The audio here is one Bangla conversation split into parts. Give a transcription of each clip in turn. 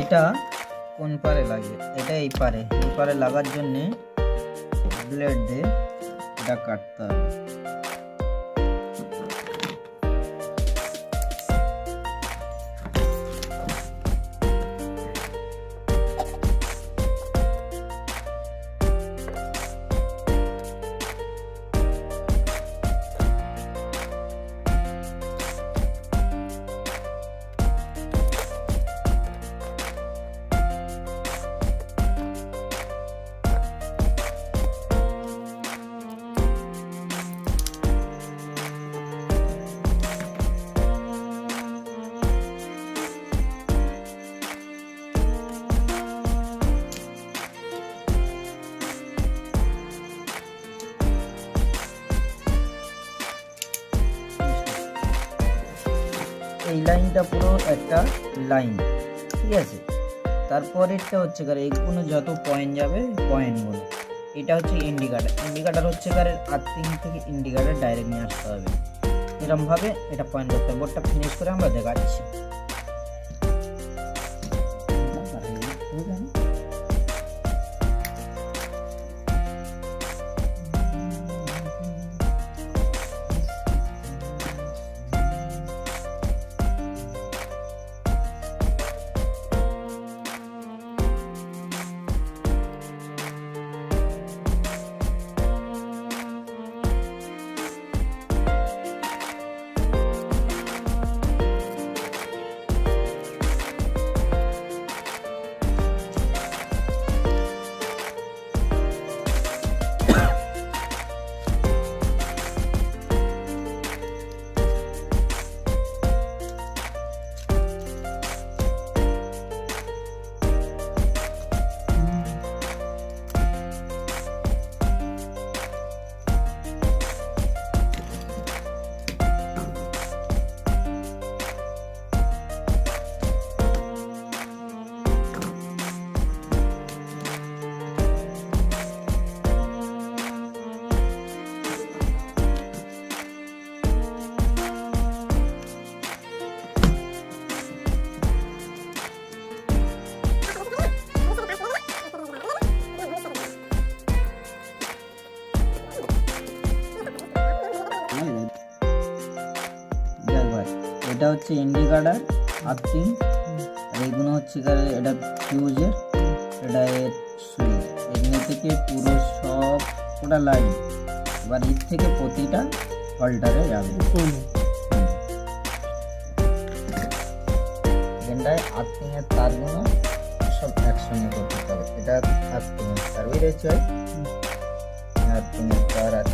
এটা কোন পারে লাগে? এটা এই পারে। এই পারে লাগার জন্যে ব্লেড দিয়ে এটা কাটতে হবে। লাইনটা পুরো একটা লাইন, ঠিক আছে? তারপরেরটা হচ্ছে কার, এগুলো যত পয়েন্ট যাবে পয়েন্টগুলো এটা হচ্ছে ইন্ডিকেটার ইন্ডিকেটার হচ্ছে কারের আর্থিং থেকে ইন্ডিকেটার ডাইরেক্ট নিয়ে আসতে হবে। এরমভাবে এটা পয়েন্ট করতে হবে। বোর্ডটা ফিনিশ করে আমরা দেখাচ্ছি। এটা হচ্ছে ইন্ডিকেটার আর্থিং আর এইগুলো হচ্ছে এটা ফিউজের এটা এর সুইচ এগুলো থেকে পুরো সব ওটা লাইন এবার এর থেকে প্রতিটা হল্টারে যাবে। এখানটায় আর্থিংয়ের তারগুলো সব একসঙ্গে করতে হবে। এটা আর্থিংয়ের তার আর্থিংয়ের তার আর্থিংয়ের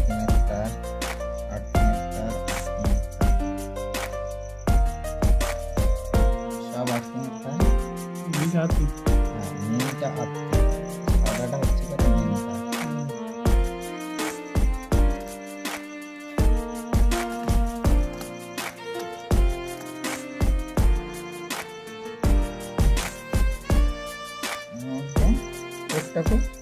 সব আর্থিংয়ের তার হ্যাঁ মেনটা আর্থিং সাদাটা হচ্ছে কি মেন তার ওকে একটাকে এটা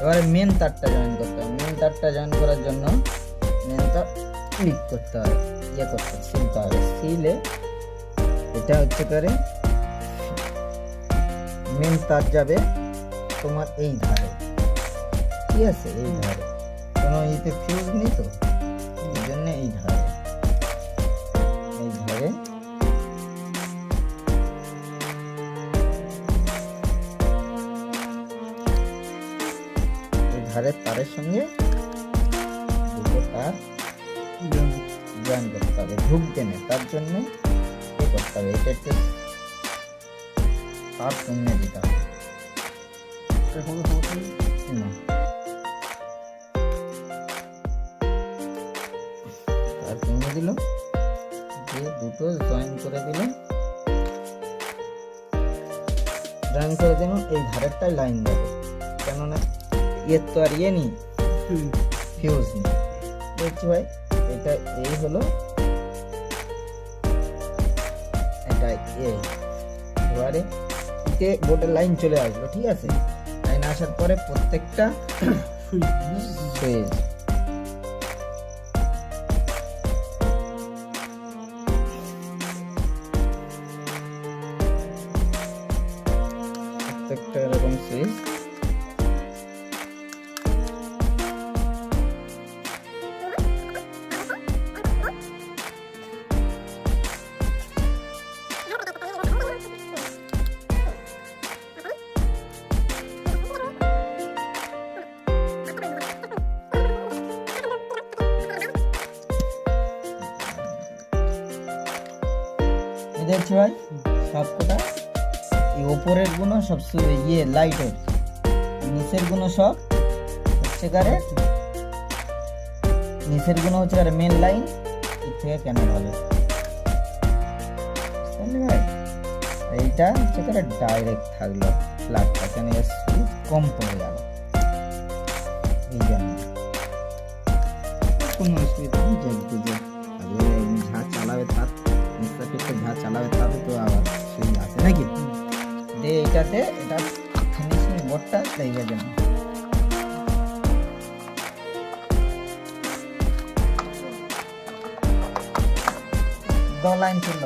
এবারে মেন তারটা জয়েন করতে হবে। মেন তারটা জয়েন করার জন্য মেন তার ক্লিক করতে হবে। ইয়ে করতে হবে সিলতে হবে। সিলে এটা হচ্ছে করে মেন তার যাবে তোমার এই ধারে। ঠিক আছে? এই ধারে। কোনো ইতে ফিউজ নেই তো? এই জন্য এই ধারে। ধারের তারের সঙ্গে দুটো তার জয়েন করতে হবে ঢুকবে না তার জন্য এ করতে হবে, এটা একটু তার সঙ্গে দিতে হবে। না। তার সঙ্গে দিল, দিয়ে দুটো জয়েন করে দিল। জয়েন করে দিল, এই ধারেরটাই লাইন যাবে কেননা এর তো আর ইয়ে নেই। ফিউজ নেই। দেখছি ভাই এটা এই হলো এটা এ। এবারে এতে বোর্ডের লাইন চলে আসলো ঠিক আছে? লাইন আসার পরে প্রত্যেকটা সুইচ প্রত্যেকটা এরকম সুইচ দেখছি ভাই সব কটা। এই ওপরেরগুলো সব ইয়ে লাইটের নিচেরগুলো সব হচ্ছে কারে নিচেরগুলো হচ্ছে কারে মেন লাইন এর থেকে ক্যামেল হবে ভাই? এইটা হচ্ছে কারে ডাইরেক্ট থাকল। প্লাগটা কেন কম পড়ে গেল? এই জন্য। কোনো অসুবিধা দিয়ে এইটাতে এটা ফিনিশিং বোর্ডটা লেগে যাবে দলাইন লাইন ছিল